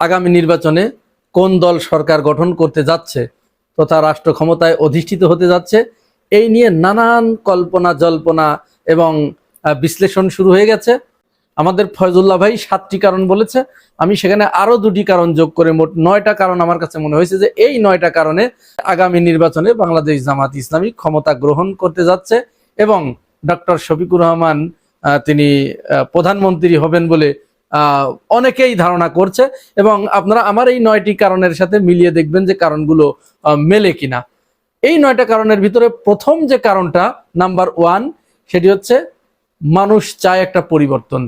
আগামী নির্বাচনে কোন দল সরকার গঠন করতে যাচ্ছে তথা রাষ্ট্র ক্ষমতায় অধিষ্ঠিত হতে যাচ্ছে, এই নিয়ে নানান কল্পনা জল্পনা এবং বিশ্লেষণ শুরু হয়ে গেছে। আমাদের ফয়জুল্লাহ ভাই সাতটি কারণ বলেছে। আমি সেখানে আরও দুটি কারণ যোগ করে মোট নয়টা কারণ আমার কাছে মনে হয়েছে যে এই নয়টা কারণে আগামী নির্বাচনে বাংলাদেশ জামাত ইসলামী ক্ষমতা গ্রহণ করতে যাচ্ছে এবং ডক্টর শফিকুর রহমান তিনি প্রধানমন্ত্রী হবেন বলে অনেকেই ধারণা করছে এবং আপনারা আমার এই নয়টি কারণের সাথে মিলিয়ে দেখবেন যে কারণগুলো মেলে কিনা। এই নয়টা কারণের ভিতরে প্রথম যে কারণটা, নাম্বার ওয়ান, সেটি হচ্ছে মানুষ চায় একটা পরিবর্তন।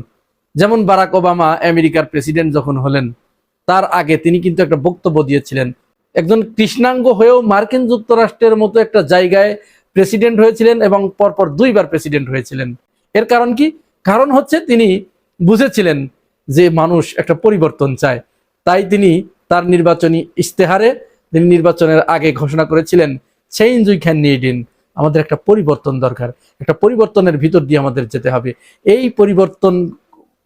যেমন বারাক ওবামা আমেরিকার প্রেসিডেন্ট যখন হলেন, তার আগে তিনি কিন্তু একটা বক্তব্য দিয়েছিলেন। একজন কৃষ্ণাঙ্গ হয়েও মার্কিন যুক্তরাষ্ট্রের মতো একটা জায়গায় প্রেসিডেন্ট হয়েছিলেন এবং পরপর দুইবার প্রেসিডেন্ট হয়েছিলেন। এর কারণ কি? কারণ হচ্ছে তিনি বুঝেছিলেন যে মানুষ একটা পরিবর্তন চায়, তাই তিনি তার নির্বাচনী ইশতেহারে তিনি নির্বাচনের আগে ঘোষণা করেছিলেন change we can need in আমাদের একটা পরিবর্তন দরকার। একটা পরিবর্তনের ভিতর দিয়ে আমাদের যেতে হবে। এই পরিবর্তন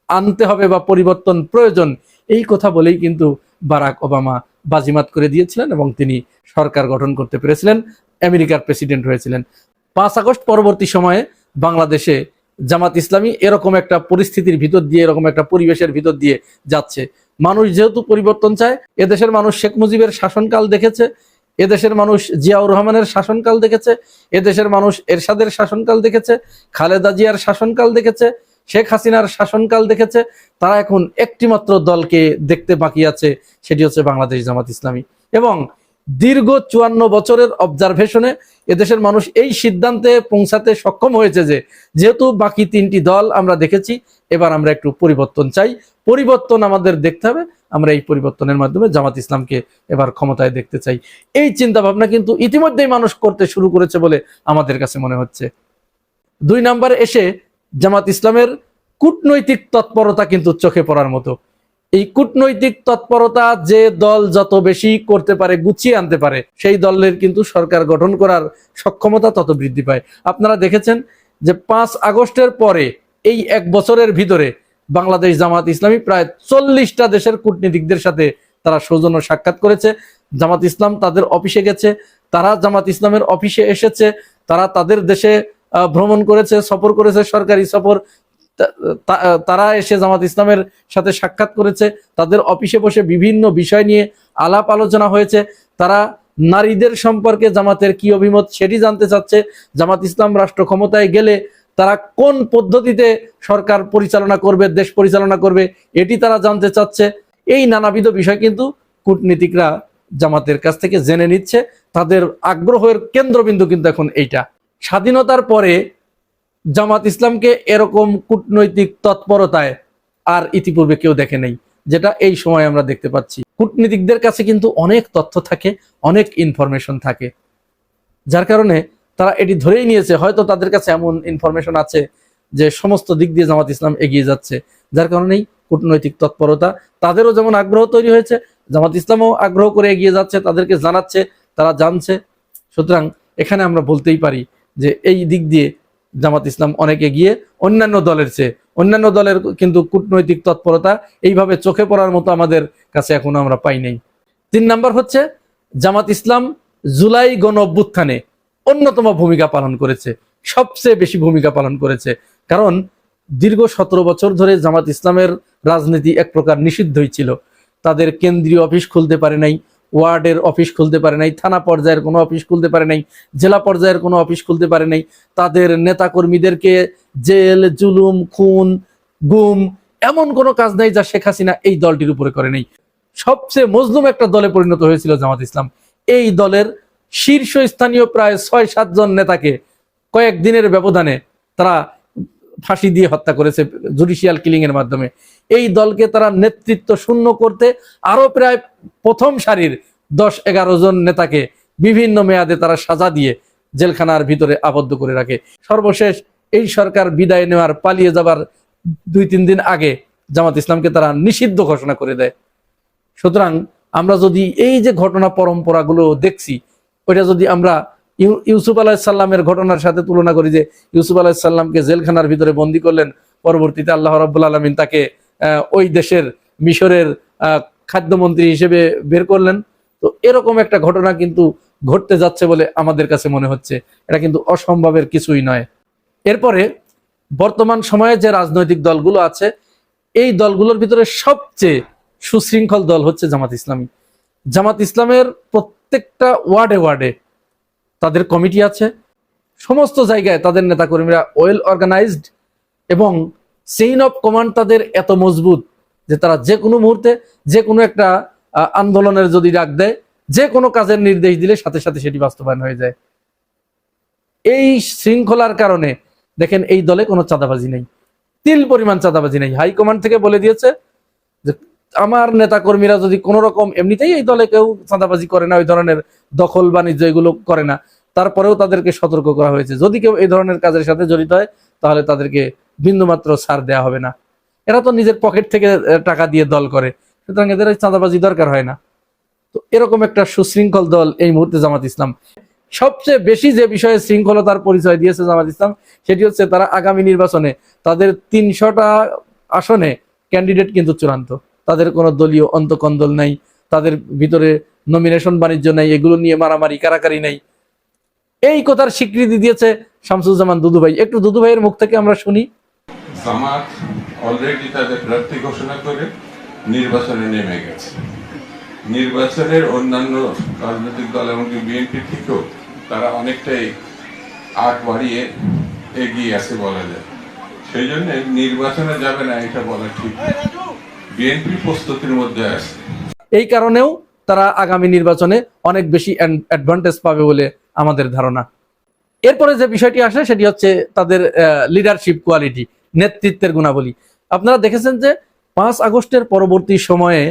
আনতে হবে বা পরিবর্তন প্রয়োজন, এই কথা বলেই কিন্তু বারাক ওবামা বাজিমাত করে দিয়েছিলেন এবং তিনি সরকার গঠন করতে পেরেছিলেন, আমেরিকার প্রেসিডেন্ট হয়েছিলেন। পাঁচ আগস্ট পরবর্তী সময়ে বাংলাদেশে জামাত ইসলামী এরকম একটা পরিস্থিতির ভিতর দিয়ে, এরকম একটা পরিবেশের ভিতর দিয়ে যাচ্ছে। মানুষ যেহেতু পরিবর্তন চায়, এদেশের মানুষ শেখ মুজিবের শাসনকাল দেখেছে, এদেশের মানুষ জিয়াউর রহমানের শাসনকাল দেখেছে, এদেশের মানুষ এরশাদের শাসনকাল দেখেছে, খালেদা জিয়ার শাসনকাল দেখেছে, শেখ হাসিনার শাসনকাল দেখেছে, তারা এখন একটিমাত্র দলকে দেখতে বাকি আছে, সেটি হচ্ছে বাংলাদেশ জামাত ইসলামী। এবং দীর্ঘ চুয়ান্ন বছরের অবজারভেশনে এদেশের মানুষ এই সিদ্ধান্তে পৌঁছাতে সক্ষম হয়েছে যে, যেহেতু বাকি তিনটি দল আমরা দেখেছি, এবার আমরা একটু পরিবর্তন চাই। পরিবর্তন আমাদের দেখতে হবে। আমরা এই পরিবর্তনের মাধ্যমে জামাত ইসলামকে এবার ক্ষমতায় দেখতে চাই। এই চিন্তা ভাবনা কিন্তু ইতিমধ্যেই মানুষ করতে শুরু করেছে বলে আমাদের কাছে মনে হচ্ছে। দুই নম্বরে এসে জামাত ইসলামের কূটনৈতিক তৎপরতা কিন্তু চোখে পড়ার মতো। এই কূটনৈতিক তৎপরতা যে দল যত বেশি করতে পারে, গুছিয়ে আনতে পারে, সেই দলের কিন্তু সরকার গঠন করার সক্ষমতা তত বৃদ্ধি পায়। আপনারা দেখেছেন যে পাঁচ আগস্টের পরে, এই এক বছরের ভিতরে বাংলাদেশ জামাত ইসলামী প্রায় চল্লিশটা দেশের কূটনীতিকদের সাথে তারা সৌজন্য সাক্ষাৎ করেছে। জামাত ইসলাম তাদের অফিসে গেছে, তারা জামাত ইসলামের অফিসে এসেছে, তারা তাদের দেশে ভ্রমণ করেছে, সফর করেছে, সরকারি সফর। তারা এসে জামাত ইসলামের সাথে সাক্ষাৎ করেছে। তাদের অফিসে বসে বিভিন্ন বিষয় নিয়ে আলাপ আলোচনা হয়েছে। তারা নারীদের সম্পর্কে জামাতের কি অভিমত সেটি জানতে চাচ্ছে। জামাত ইসলাম রাষ্ট্র ক্ষমতায় গেলে তারা কোন পদ্ধতিতে সরকার পরিচালনা করবে, দেশ পরিচালনা করবে, এটি তারা জানতে চাচ্ছে। এই নানাবিধ বিষয় কিন্তু কূটনীতিকরা জামাতের কাছ থেকে জেনে নিচ্ছে। তাদের আগ্রহের কেন্দ্রবিন্দু কিন্তু এখন এইটা। স্বাধীনতার পরে জামাত ইসলামকে এরকম কূটনৈতিক তৎপরতায় আর ইতিপূর্বে কেউ দেখে নেই, যেটা এই সময় আমরা দেখতে পাচ্ছি। কূটনীতিকদের কাছে কিন্তু অনেক তথ্য থাকে, অনেক ইনফরমেশন থাকে। যার কারণে তারা এটি ধরেই নিয়েছে, হয়তো তাদের কাছে এমন ইনফরমেশন আছে যে সমস্ত দিক দিয়ে জামাত ইসলাম এগিয়ে যাচ্ছে। যার কারণেই কূটনৈতিক তৎপরতা, তাদেরও যেমন আগ্রহ তৈরি হয়েছে, জামাত ইসলামও আগ্রহ করে এগিয়ে যাচ্ছে, তাদেরকে জানাচ্ছে, তারা জানছে। সুতরাং এখানে আমরা বলতেই পারি যে এই দিক দিয়ে জামাত ইসলাম অনেকে গিয়ে অন্যান্য দলের চেয়ে, অন্যান্য দলের কিন্তু কূটনৈতিক তৎপরতা এইভাবে চোখে পড়ার মতো আমাদের কাছে এখনও আমরা পাই নাই। তিন নাম্বার হচ্ছে, জামাত ইসলাম জুলাই গণ অভ্যুত্থানে অন্যতম ভূমিকা পালন করেছে, সবচেয়ে বেশি ভূমিকা পালন করেছে। কারণ দীর্ঘ সতেরো বছর ধরে জামাত ইসলামের রাজনীতি এক প্রকার নিষিদ্ধই ছিল। তাদের কেন্দ্রীয় অফিস খুলতে পারে নাই ওয়ার্ডের অফিস খুলতে পারে নাই, থানা পর্যায়ের কোনো অফিস খুলতে পারে নাই, জেলা পর্যায়ের কোনো অফিস খুলতে পারে নাই। তাদের নেতাকর্মীদেরকে জেল, জুলুম, খুন, গুম এমন কোনো কাজ নাই যা শেখ হাসিনা এই দলটির উপরে করে নেই। সবচেয়ে মজলুম একটা দলে পরিণত হয়েছিল জামাত ইসলাম। এই দলের শীর্ষস্থানীয় প্রায় ছয় সাতজন নেতাকে কয়েক দিনের ব্যবধানে তারা ফাঁসি দিয়ে হত্যা করেছে জুডিশিয়াল কিলিং এর মাধ্যমে। এই দলকে তারা নেতৃত্ব শূন্য করতে আরও প্রায় প্রথম সারির দশ এগারো জন নেতাকে বিভিন্ন মেয়াদে তারা সাজা দিয়ে জেলখানার ভিতরে আবদ্ধ করে রাখে। সর্বশেষ এই সরকার বিদায় নেওয়ার, পালিয়ে যাবার দুই তিন দিন আগে জামাত ইসলামকে তারা নিষিদ্ধ ঘোষণা করে দেয়। সুতরাং আমরা যদি এই যে ঘটনা পরম্পরাগুলো দেখছি, ওইটা যদি আমরা ইউ- ইউসুফ আলাহিসাল্লামের ঘটনার সাথে তুলনা করি যে ইউসুফ আলাহিসাল্লামকে জেলখানার ভিতরে বন্দি করলেন, পরবর্তীতে আল্লাহ রাব্বুল আলমিন তাকে ওই দেশের মিশরের খাদ্যমন্ত্রী হিসেবে বের করলেন তো এরকম একটা ঘটনা কিন্তু ঘটতে যাচ্ছে বলে আমাদের কাছে মনে হচ্ছে। এটা কিন্তু অসম্ভবের কিছুই নয়। এরপরে বর্তমান সময়ে যে রাজনৈতিক দলগুলো আছে, এই দলগুলোর ভিতরে সবচেয়ে সুশৃঙ্খল দল হচ্ছে জামাত ইসলামী। জামাত ইসলামের প্রত্যেকটা ওয়ার্ডে ওয়ার্ডে তাদের কমিটি আছে। সমস্ত জায়গায় তাদের নেতাকর্মীরা ওয়েল অর্গানাইজড এবং চেইন অফ কমান্ড তাদের এত মজবুত যে তারা যে কোনো মুহূর্তে যে কোনো একটা আন্দোলনের যদি ডাক দেয়, যে কোনো কাজের নির্দেশ দিলে সাথে সাথে সেটি বাস্তবায়ন হয়ে যায়। এই শৃঙ্খলার কারণে দেখেন এই দলে কোনো চাঁদাবাজি নেই। তিল পরিমাণ চাঁদাবাজি নেই। হাইকমান্ড থেকে বলে দিয়েছে যে, আমার নেতা কর্মীরা যদি কোনো রকম এমনিতেই এই দলে কেউ চাঁদাবাজি করে না, ওই ধরনের দখল বাণিজ্য এগুলো করে না, তারপরেও তাদেরকে সতর্ক করা হয়েছে। যদি কেউ এই ধরনের কাজের সাথে জড়িত হয়, তাহলে তাদেরকে বিন্দুমাত্র ছাড় দেওয়া হবে না। এরা তো নিজের পকেট থেকে টাকা দিয়ে দল করে। সুতরাং এদের চাঁদাবাজি দরকার হয় না। তো এরকম একটা সুশৃঙ্খল দল এই মুহূর্তে জামাত ইসলাম। সবচেয়ে বেশি যে বিষয়ে শৃঙ্খলতার পরিচয় দিয়েছে জামাত ইসলাম, সেটি হচ্ছে তারা আগামী নির্বাচনে তাদের তিনশোটা আসনে ক্যান্ডিডেট কিন্তু চূড়ান্ত। তাদের কোনো দলীয় অন্তকন্দল নাই, তাদের ভিতরে নমিনেশন বাণিজ্য নাই, এগুলো নিয়ে মারামারি, কারাকারি নাই। এই কথার স্বীকৃতি দিয়েছে শামসুজ্জামান দুদু ভাই একটু দুদু ভাইয়ের মুখ থেকে আমরা শুনি। জামাত অলরেডি তাদের প্রার্থী ঘোষণা করে নির্বাচনে নেমে গেছে। নির্বাচনের অন্যান্য রাজনৈতিক দল এমনকি বিএনপি থেকেও তারা অনেকটাই আগ বাড়িয়ে এগিয়ে আছে বলা যায়। সেই জন্য নির্বাচনে যাবে না এটা বলা ঠিক বিএনপি প্রস্তুতির মধ্যে আছে। এই কারণেও তারা আগামী নির্বাচনে অনেক বেশি অ্যাডভান্টেজ পাবে বলে আমাদের ধারণা। এরপরে যে বিষয়টি আসে সেটি হচ্ছে তাদের লিডারশিপ কোয়ালিটি নেতৃত্বের গুণাবলী। আপনারা দেখেছেন যে পাঁচ আগস্টের পরবর্তী সময়ে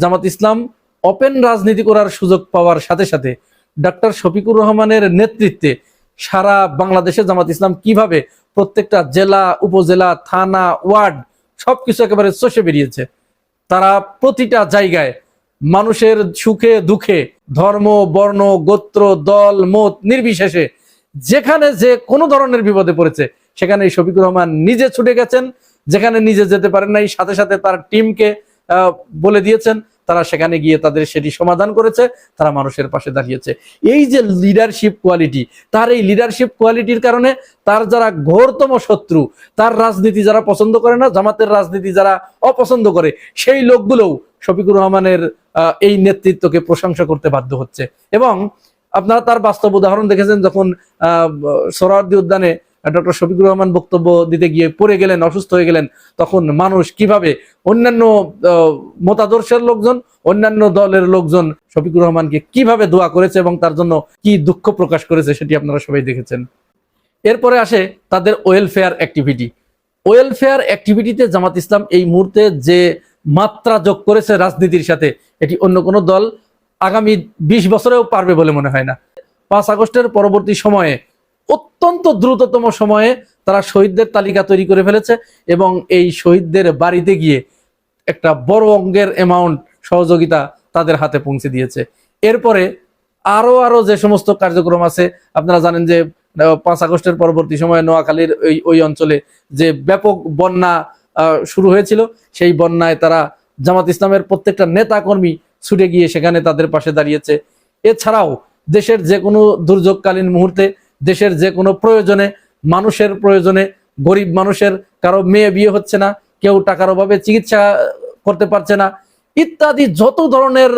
জামাত ইসলাম ওপেন রাজনীতি করার সুযোগ পাওয়ার সাথে সাথে ডাক্তার শফিকুর রহমানের নেতৃত্বে সারা বাংলাদেশে জামাত ইসলাম কীভাবে প্রত্যেকটা জেলা, উপজেলা, থানা, ওয়ার্ড সবকিছু একেবারে চষে বেরিয়েছে, তারা প্রতিটা জায়গায় মানুষের সুখে, দুঃখে, ধর্ম, বর্ণ, গোত্র, দল, মত নির্বিশেষে যেখানে যে কোনো ধরনের বিপদে পড়েছে, সেখানে শফিকুর রহমান নিজে ছুটে গেছেন। যেখানে নিজে যেতে পারেন নাই সাথে সাথে তার টিমকে বলে দিয়েছেন। তারা সেখানে গিয়ে তাদের সেটি সমাধান করেছে তারা মানুষের পাশে দাঁড়িয়েছে। এই যে লিডারশিপ কোয়ালিটি তার এই লিডারশিপ কোয়ালিটির কারণে তার যারা ঘোরতম শত্রু তার রাজনীতি যারা পছন্দ করে না জামাতের রাজনীতি যারা অপছন্দ করে সেই লোকগুলোও শফিকুর রহমানের এই নেতৃত্বকে প্রশংসা করতে বাধ্য হচ্ছে। এবং আপনারা তার বাস্তব উদাহরণ দেখেছেন যখন আহ, সোহরাওয়ার্দী উদ্যানে ডক্টর শফিকুর রহমান বক্তব্য দিতে গিয়ে পড়ে গেলেন, অসুস্থ হয়ে গেলেন, তখন মানুষ কীভাবে অন্যান্য মতাদর্শের লোকজন, অন্যান্য দলের লোকজন শফিকুর রহমানকে কীভাবে দোয়া করেছে এবং তার জন্য কি দুঃখ প্রকাশ করেছে সেটি আপনারা সবাই দেখেছেন। এরপরে আসে তাদের ওয়েলফেয়ার অ্যাক্টিভিটি ওয়েলফেয়ার অ্যাক্টিভিটিতে জামাত ইসলাম এই মুহূর্তে যে মাত্রা যোগ করেছে রাজনীতির সাথে, এটি অন্য কোনো দল আগামী বিশ বছরেও পারবে বলে মনে হয় না। পাঁচ আগস্টের পরবর্তী সময়ে অত্যন্ত দ্রুততম সময়ে তারা শহীদদের তালিকা তৈরি করে ফেলেছে এবং এই শহীদদের বাড়িতে গিয়ে একটা বড় অঙ্গের অ্যামাউন্ট সহযোগিতা তাদের হাতে পৌঁছে দিয়েছে। এরপরে আরও আরও যে সমস্ত কার্যক্রম আছে, আপনারা জানেন যে পাঁচ আগস্টের পরবর্তী সময়ে নোয়াখালীর ওই ওই অঞ্চলে যে ব্যাপক বন্যা শুরু হয়েছিল, সেই বন্যায় তারা জামাত ইসলামের প্রত্যেকটা নেতা কর্মী ছুটে গিয়ে সেখানে তাদের পাশে দাঁড়িয়েছে। এছাড়াও দেশের যে কোনো দুর্যোগকালীন মুহূর্তে দেশের যে কোনো প্রয়োজনে, মানুষের প্রয়োজনে, গরিব মানুষের, কারও মেয়ে বিয়ে হচ্ছে না, কেউ টাকার অভাবে চিকিৎসা করতে পারছে না, ইত্যাদি যত ধরনের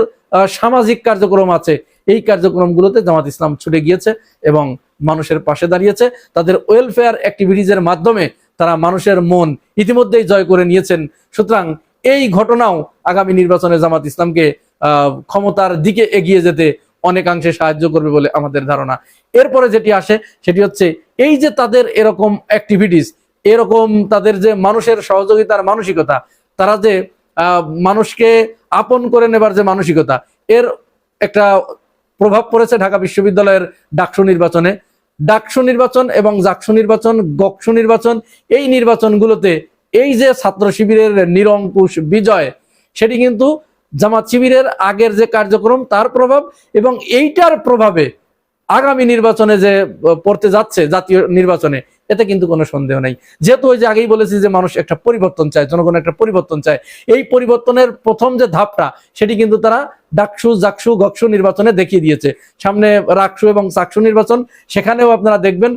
সামাজিক কার্যক্রম আছে, এই কার্যক্রমগুলোতে জামাত ইসলাম ছুটে গিয়েছে এবং মানুষের পাশে দাঁড়িয়েছে। তাদের ওয়েলফেয়ার অ্যাক্টিভিটিজের মাধ্যমে তারা মানুষের মন ইতিমধ্যেই জয় করে নিয়েছেন। সুতরাং এই ঘটনাও আগামী নির্বাচনে জামাত ইসলামকে ক্ষমতার দিকে এগিয়ে যেতে অনেকাংশে সাহায্য করবে বলে আমাদের ধারণা। এরপরে যেটি আসে, সেটি হচ্ছে এই যে তাদের এরকম অ্যাক্টিভিটিস এরকম তাদের যে মানুষের সহযোগিতার মানসিকতা, তারা যে মানুষকে আপন করে নেবার যে মানসিকতা, এর একটা প্রভাব পড়েছে ঢাকা বিশ্ববিদ্যালয়ের ডাকসু নির্বাচনে। ডাকসু নির্বাচন এবং জাকসু নির্বাচন, গকসু নির্বাচন, এই নির্বাচনগুলোতে এই যে ছাত্র শিবিরের নিরঙ্কুশ বিজয়, সেটি কিন্তু জামাত শিবিরের আগের যে কার্যক্রম, তার প্রভাব এবং এইটার প্রভাবে আগামী নির্বাচনে যে পড়তে যাচ্ছে জাতীয় নির্বাচনে, এতে কিন্তু কোনো সন্দেহ নেই। যেহেতু ওই যে আগেই বলেছি যে মানুষ একটা পরিবর্তন চায়, জনগণ একটা পরিবর্তন চায়, এই পরিবর্তনের প্রথম যে ধাপটা, সেটি কিন্তু তারা ডাকসু, জাকসু, গকসু নির্বাচনে দেখিয়ে দিয়েছে। সামনে রাকসু এবং চাকসু নির্বাচন, সেখানেও আপনারা দেখবেন,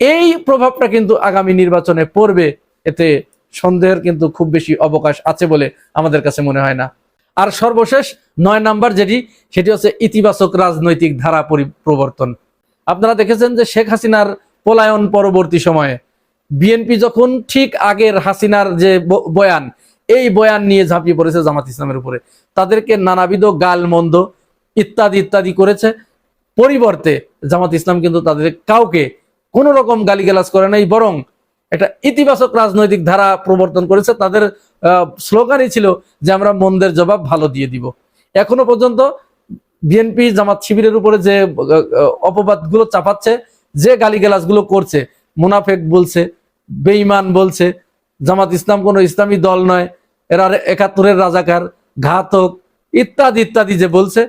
এই প্রভাবটা কিন্তু আগামী নির্বাচনে পড়বে, এতে সন্দেহের কিন্তু খুব বেশি অবকাশ আছে বলে আমাদের কাছে মনে হয় না। আর সর্বশেষ নয় নাম্বার যেটি, সেটি হচ্ছে ইতিবাচক রাজনৈতিক ধারা পরি- প্রবর্তন। আপনারা দেখেছেন যে শেখ হাসিনার পলায়ন পরবর্তী সময়ে বিএনপি যখন ঠিক আগের হাসিনার যে বয়ান, এই বয়ান নিয়ে ঝাঁপিয়ে পড়েছে জামাত ইসলামের উপরে। তাদেরকে নানাবিধ গাল মন্দ ইত্যাদি ইত্যাদি করেছে। পরিবর্তে জামাত ইসলাম কিন্তু তাদের কাউকে কোনো রকম গালিগালাজ করে নাই, বরং একটা ইতিবাচক রাজনৈতিক ধারা প্রবর্তন করেছে। তাদের স্লোগানই ছিল যে আমরা মন্দের জবাব ভালো দিয়ে দিব। এখনও পর্যন্ত বিএনপি জামাত শিবিরের উপরে যে অপবাদগুলো চাপাচ্ছে, যে গালিগালাজগুলো করছে, মুনাফেক বলছে, বেঈমান বলছে, জামাত ইসলাম কোনো ইসলামী দল নয়, এরা একাত্তরের রাজাকার, ঘাতক, ইত্যাদি ইত্যাদি যে বলছে,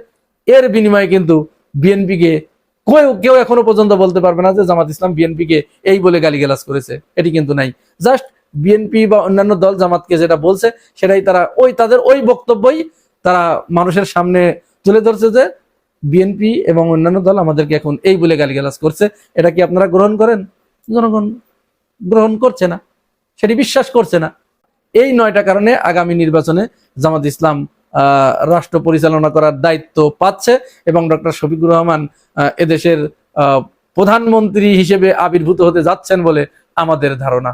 এর বিনিময়ে কিন্তু বিএনপিকে কেউ এখনও পর্যন্ত বলতে পারবে না যে জামাত ইসলাম বিএনপিকে এই বলে গালিগালাজ করেছে। এটি কিন্তু নাই। জাস্ট বিএনপি বা অন্যান্য দল জামাতকে যেটা বলছে, সেটাই তারা ওই তাদের ওই বক্তব্যই তারা মানুষের সামনে তুলে ধরছে যে বিএনপি এবং অন্যান্য দল আমাদেরকে এখন এই বলে গালিগালাজ করছে। এটা কি আপনারা গ্রহণ করেন? জনগণ গ্রহণ করছে না। সেটি বিশ্বাস করছে না। এই নয়টা কারণে আগামী নির্বাচনে জামাত ইসলাম রাষ্ট্র পরিচালনা করার দায়িত্ব পাচ্ছে এবং ডক্টর শফিকুর রহমান এদেশের প্রধানমন্ত্রী হিসেবে আবির্ভূত হতে যাচ্ছেন বলে আমাদের ধারণা।